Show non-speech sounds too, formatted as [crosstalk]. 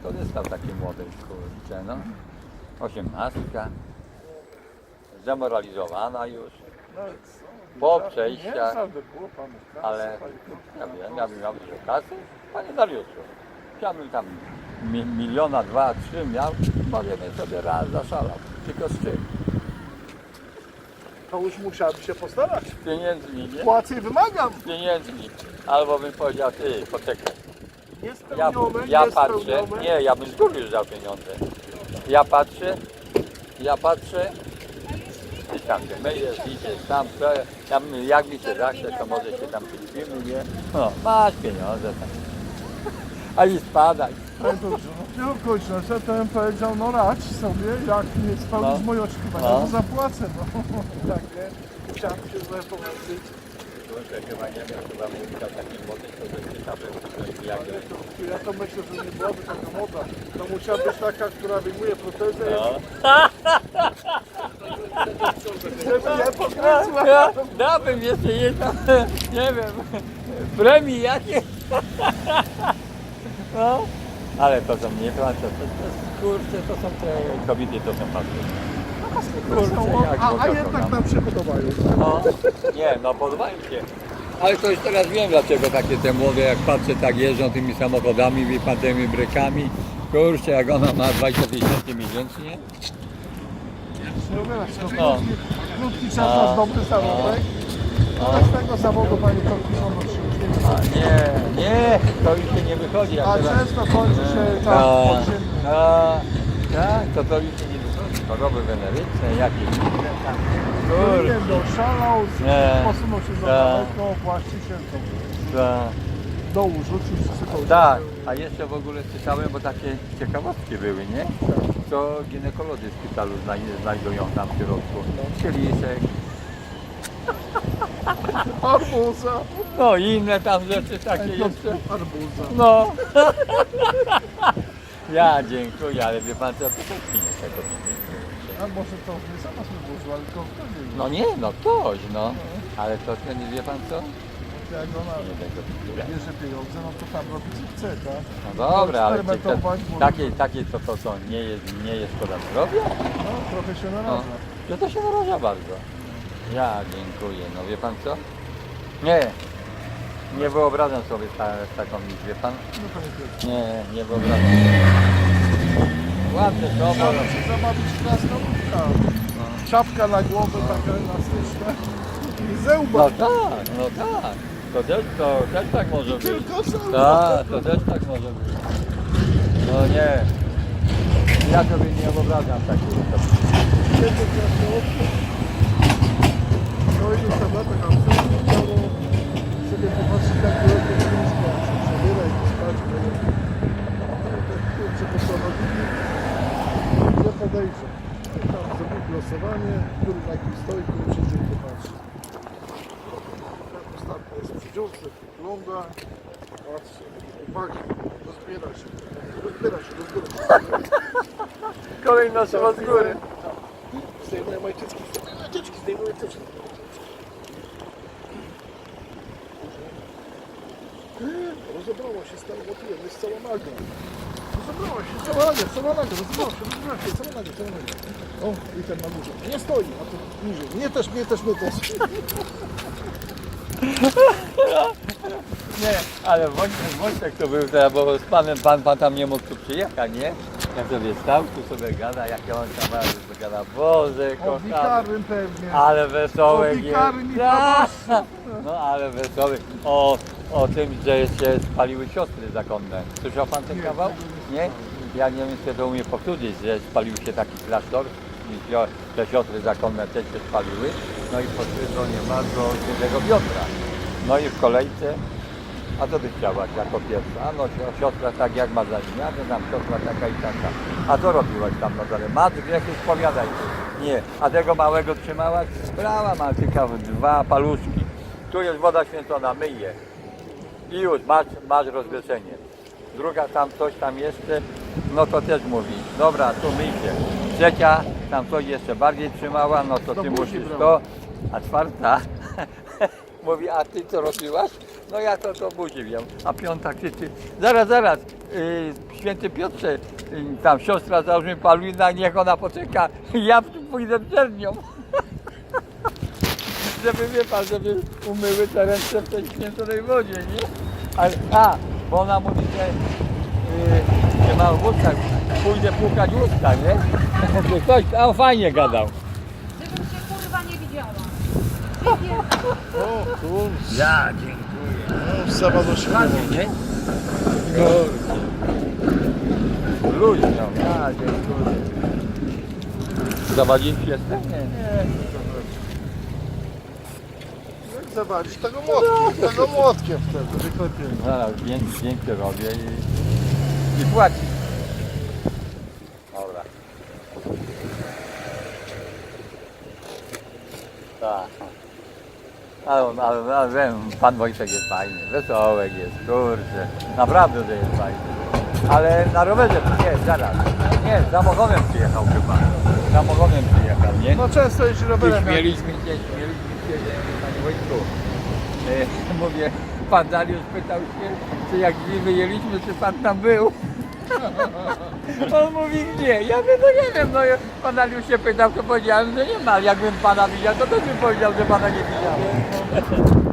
skorzystał taki młody, kurczę, no. Osiemnastka. Zdemoralizowana już. No, Po nie przejściach, ale ja wiem, ja bym miał dużo kasy. Panie Dariuszu, ja bym tam mi, miliona, dwa, trzy miał, możemy sobie raz zaszalał. Tylko z czym? To już musiałby się postarać. Pieniędzmi, nie? Płacę wymagam. Pieniędzmi. Albo bym powiedział, ty, poczekaj. Ja, ja patrzę, nie, ja bym z góry już dał pieniądze. Ja patrzę, ja patrzę i tam się myjesz, idziesz tam, to, tam jak mi się zachce, to może się tam przypimy, nie? No, masz pieniądze tam. A i spadaj. Ale dobrze, no w okolicznościach to bym powiedział, no radź sobie, jak nie spełnisz No. moje oczekiwania, No. to zapłacę, no. tak, nie? Musiałem się trochę ja to myślę, że nie byłaby taka moda. To musiała być taka, która wyjmuje protezę, no. żeby nie podkręciła. Ja dałbym jeszcze jedno, [laughs] nie wiem, premii jakie. No, ale to są nie to, to, to, kurczę, to są te kobiety, to są facety. A, a jednak nam się podobają. No, nie, no podobają się. Ale to już teraz wiem dlaczego takie te młode, jak patrzę, tak jeżdżą tymi samochodami, wie pan, tymi brykami. Kurczę, jak ona ma 20 tysięcy miesięcznie. No, No. krótki, krótki czas No. masz dobry zarobek. Ale z tego zawodu pani już nie A nie, nie, to już się nie wychodzi. Jak A teraz- często kończy się tak No, podziemnie. no, tak, to to już się. Choroby weneryczne, jakieś inne tam. Kurde, Klient oszalał, Nie. posunął się za Tak. daleko, właściciel to tak. dołu rzucił, sypał. Tak, a jeszcze w ogóle czytałem, bo takie ciekawostki były, nie? Co ginekolodzy w szpitalu znaj- znajdują tam w środku. Kieliszek, [laughs] Arbuza. no i inne tam rzeczy takie jeszcze. Arbuza. No. [laughs] Ja dziękuję, ale wie pan co, to pieniądze tego A może to nie sama sobie włożyła, ale to kto wie. No nie, no ktoś, no. Ale to ten, wie pan co? Jak ona Nie tego które. bierze pieniądze, no to tam robi co chce, tak? No dobra, ale czy to, Eksperymentować, bo- takie, takie to, to co, nie jest, nie jest szkoda zdrowia? No, trochę się No, naraża. to to się naraża bardzo. Ja dziękuję, no wie pan co? Nie, nie wyobrażam sobie ta, taką nic, wie pan? No to nie. Nie, nie wyobrażam sobie. Ładne to, bo... Trzeba się zabawić w krasnoludka. Czapka na głowę taka elastyczna. I No zełba. tak, no tak. To też, to też tak może być. Tylko zełba. Tak, to też tak może być. No nie. Ja sobie nie wyobrażam takiego. No i już tam lata nam sobie popatrzeć było to wszystko. Przebierać i spać. No i tak kurczę postanowili. Nie podejrzę. I tam zrobił głosowanie, który na kim stoi, który przy dziurce patrzy. Tak dziurce, wygląda, patrzy, uwagi, rozbiera się, rozbiera się, rozbiera się. Kolejna osoba z góry. Zdejmuję moje cycki, zdejmuję cieczki, zdejmuję cycki. Rozebrała się, stała motyłem, jest cała naga. Rozebrała się, cała naga, cała naga, rozebrała się, rozebrała się, cała naga, cała naga. O, i ten na górze. Nie stoi, a tu niżej. Mnie też, mnie też, mnie też. Nie, ale Wojtek, Wojtek to był teraz, bo z panem pan, pan tam nie mógł tu przyjechać, nie? Ja sobie stał, tu sobie gada, jak on tam gada, Boże, O, kochany. wikarym pewnie. Ale wesoły O, jest. wikary mi Tak. pomoże. [laughs] No ale wesoły. O, o tym, że się spaliły siostry zakonne. Słyszał pan ten Nie, kawał? tego nie Nie? Ja nie wiem, czy to umie powtórzyć, że spalił się taki klasztor i sio- te siostry zakonne też się spaliły. No i po stronie bardzo świętego Piotra. No i w kolejce, a co byś chciała jako pierwsza? A no si- siostra tak jak ma za imię, a to tam siostra taka i taka. A co robiłaś tam na dole? Mat grzechy spowiadaj. Nie. A tego małego trzymałaś? Brała ma ciekawe dwa paluszki. Tu jest woda święcona, myj je. I już masz, masz rozgrzeszenie. Druga tam coś tam jeszcze, no to też mówi, dobra, tu myj się. Trzecia tam coś jeszcze bardziej trzymała, no to ty musisz to. A czwarta [laughs] mówi, a ty co robiłaś? No ja to, to buzi wiem. A piąta krzyczy, zaraz, zaraz, yy, święty Piotrze, yy, tam siostra załóżmy Paulina, niech ona poczeka, [laughs] ja pójdę przed nią. [laughs] żeby wie pan, żeby umyły te ręce w tej święconej wodzie, nie? Ale, a, bo ona mówi, że yy, nie ma w pójdę płukać usta, nie? Ktoś, a fajnie gadał. Żebym się kurwa nie widziała. O kurczę, Ja, dziękuję. no, sama do siebie. Ładnie, nie? Luźno, ja dziękuję. Zawadziliście jestem? Nie, nie. Jak zawalić tego młotkiem, tego młotkiem wtedy, wyklepiemy. Zaraz zdjęcie robię i, i płaci. Dobra. Tak. Ale, ale, ale wiem, pan Wojtek jest fajny, wesołek jest, kurczę, naprawdę to jest fajny. Ale na rowerze, nie, zaraz, nie, samochodem przyjechał chyba, samochodem przyjechał, nie? No często jeździ I rowerem. śmieliśmy się, śmieliśmy się, że panie Wojtku, e, [laughs] mówię, pan Dariusz pytał się, czy jak drzwi wyjęliśmy, czy pan tam był. On mówi nie, ja mówię, no nie wiem, no ja- pan Dariusz się pytał, to powiedziałem, że nie ma, jakbym pana widział, to też bym powiedział, że pana nie widziałem.